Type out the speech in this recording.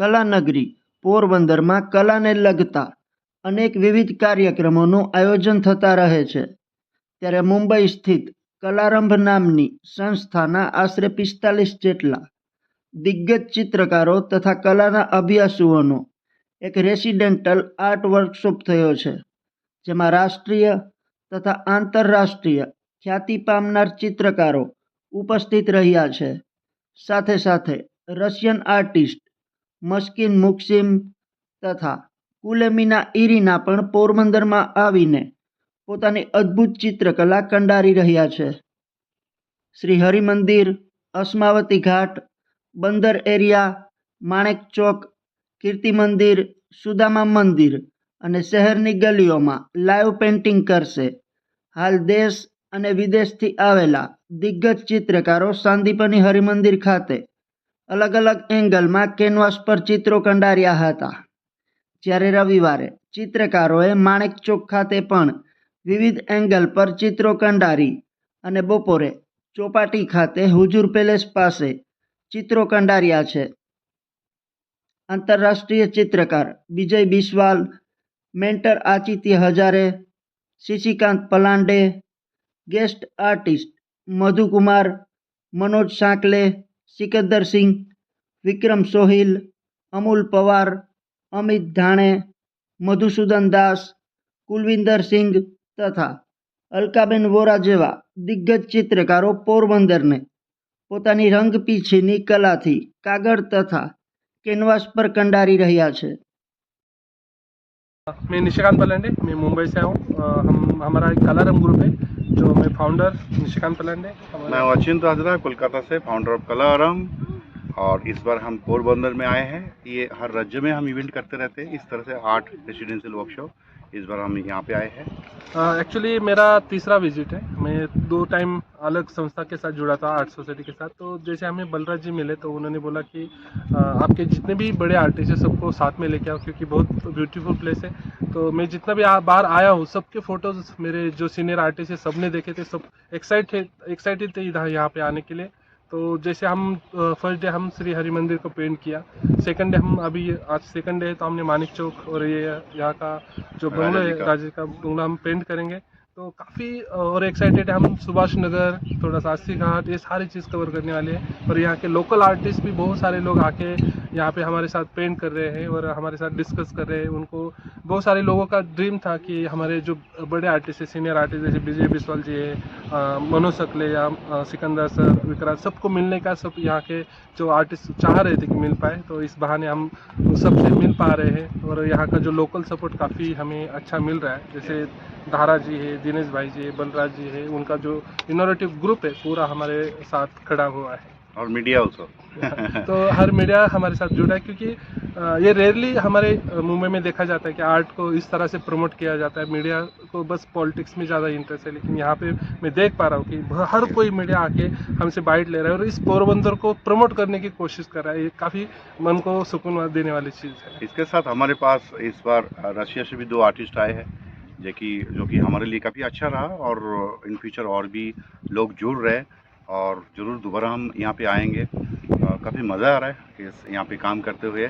કલાનગરી, પોરબંદરમાં કલાને લગતા અનેક વિવિધ કાર્યક્રમોનું આયોજન થતા રહે છે. ત્યારે મુંબઈ સ્થિત કલારંભ નામની સંસ્થાના આશરે પિસ્તાલીસ જેટલા દિગ્ગજ ચિત્રકારો તથા કલાના અભ્યાસુઓનો એક રેસિડેન્ટલ આર્ટ વર્કશોપ થયો છે, જેમાં રાષ્ટ્રીય તથા આંતરરાષ્ટ્રીય ખ્યાતિ પામનાર ચિત્રકારો ઉપસ્થિત રહ્યા છે. સાથે સાથે રશિયન આર્ટિસ્ટ મસ્કિન, મુક્સિમ તથા કુલેમિના ઇરિના પણ પોરબંદરમાં આવીને પોતાની અદ્ભુત ચિત્રકલા કંડારી રહ્યા છે. શ્રી હરિમંદિર, અસ્માવતી ઘાટ, બંદર એરિયા, માણેક ચોક, કીર્તિ મંદિર, સુદામા મંદિર અને શહેરની ગલીઓમાં લાઈવ પેઇન્ટિંગ કરશે. હાલ દેશ અને વિદેશથી આવેલા દિગ્ગજ ચિત્રકારો સાંદીપની હરિમંદિર ખાતે અલગ અલગ એંગલમાં કેનવાસ પર ચિત્રો કંડાર્યા હતા. જ્યારે રવિવારે ચિત્રકારોએ માણેક ચોક ખાતે પણ વિવિધ એંગલ પર ચિત્રો કંડારી અને બપોરે ચોપાટી ખાતે હુજુર પેલેસ પાસે ચિત્રો કંડાર્યા છે. આંતરરાષ્ટ્રીય ચિત્રકાર Vijay Biswal, mentor Achitya Hazare, Shishikant Palande, guest artist Madhukumar, Manoj Sankale Sikandar Singh Vikram Sohil Amul Pawar Amit Dhane Madhusudan Das કુલવિંદર Singh તથા અલકાબેન વોરા જેવા દિગ્ગજ ચિત્રકારો પોરબંદરને પોતાની રંગપીંછીની કલાથી કાગળ તથા કેનવાસ પર કંડારી રહ્યા છે मैं निशिकांत पलांडे मैं मुंबई से हूँ अ, हम हमारा एक कलारम ग्रुप है जो मैं फाउंडर निशिकांत पलांडे मैं अचिंत हाजरा कोलकाता से फाउंडर ऑफ़ कलारम और इस बार हम पोरबंदर में आए हैं। ये हर राज्य में हम इवेंट करते रहते हैं। इस तरह से आर्ट रेसिडेंशियल वर्कशॉप इस बार हम यहाँ पे आए हैं। एक्चुअली uh, मेरा तीसरा विज़िट है। मैं दो टाइम अलग संस्था के साथ जुड़ा था आर्ट सोसाइटी के साथ। तो जैसे हमें बलराज जी मिले तो उन्होंने बोला कि अ, आपके जितने भी बड़े आर्टिस्ट हैं सबको साथ में लेके आओ क्योंकि बहुत ब्यूटीफुल प्लेस है। तो मैं जितना भी बाहर आया हूँ सबके फ़ोटोज़ मेरे जो सीनियर आर्टिस्ट है सबने देखे थे सब एक्साइटेड एक्साइटेड थे यहाँ पे आने के लिए। तो जैसे हम फ़र्स्ट डे हम श्री हरि मंदिर को पेंट किया। सेकंड डे हम अभी आज सेकंड डे है तो हमने मानिक चौक और ये यहाँ का जो बंगला है। राजे का बंगला हम पेंट करेंगे। तो काफ़ी और एक्साइटेड है हम सुभाष नगर थोड़ा सा अस्सी घाट ये सारी चीज़ कवर करने वाले हैं। और यहाँ के लोकल आर्टिस्ट भी बहुत सारे लोग आके यहाँ पे हमारे साथ पेंट कर रहे हैं और हमारे साथ डिस्कस कर रहे हैं। उनको बहुत सारे लोगों का ड्रीम था कि हमारे जो बड़े आर्टिस्ट है सीनियर आर्टिस्ट जैसे विजय बिस्वाल जी है मनोज सकले या सिकंदर सर, विक्रांत, सबको मिलने का, सब यहाँ के जो आर्टिस्ट चाह रहे थे कि मिल पाए तो इस बहाने हम सबसे मिल पा रहे हैं और यहाँ का जो लोकल सपोर्ट काफ़ी हमें अच्छा मिल रहा है। जैसे धारा जी है, दिनेश भाई जी है, बलराज जी है, उनका जो इनोवेटिव ग्रुप है, पूरा हमारे साथ खड़ा हुआ है। और मीडिया ऑल्सो तो हर मीडिया हमारे साथ जुड़ा है क्योंकि ये रेयरली हमारे मुंबई में देखा जाता है कि आर्ट को इस तरह से प्रमोट किया जाता है। मीडिया को बस पॉलिटिक्स में ज़्यादा इंटरेस्ट है लेकिन यहाँ पे मैं देख पा रहा हूँ कि हर कोई मीडिया आके हमसे बाइट ले रहा है और इस पोरबंदर को प्रमोट करने की कोशिश कर रहा है। ये काफ़ी मन को सुकून देने वाली चीज़ है। इसके साथ हमारे पास इस बार रशिया से भी दो आर्टिस्ट आए हैं जो कि जो कि हमारे लिए काफ़ी अच्छा रहा और इन फ्यूचर और भी लोग जुड़ रहे हैं। और ज़रूर दोबारा हम यहाँ पे आएंगे काफ़ी मज़ा आ रहा है इस यहाँ पे काम करते हुए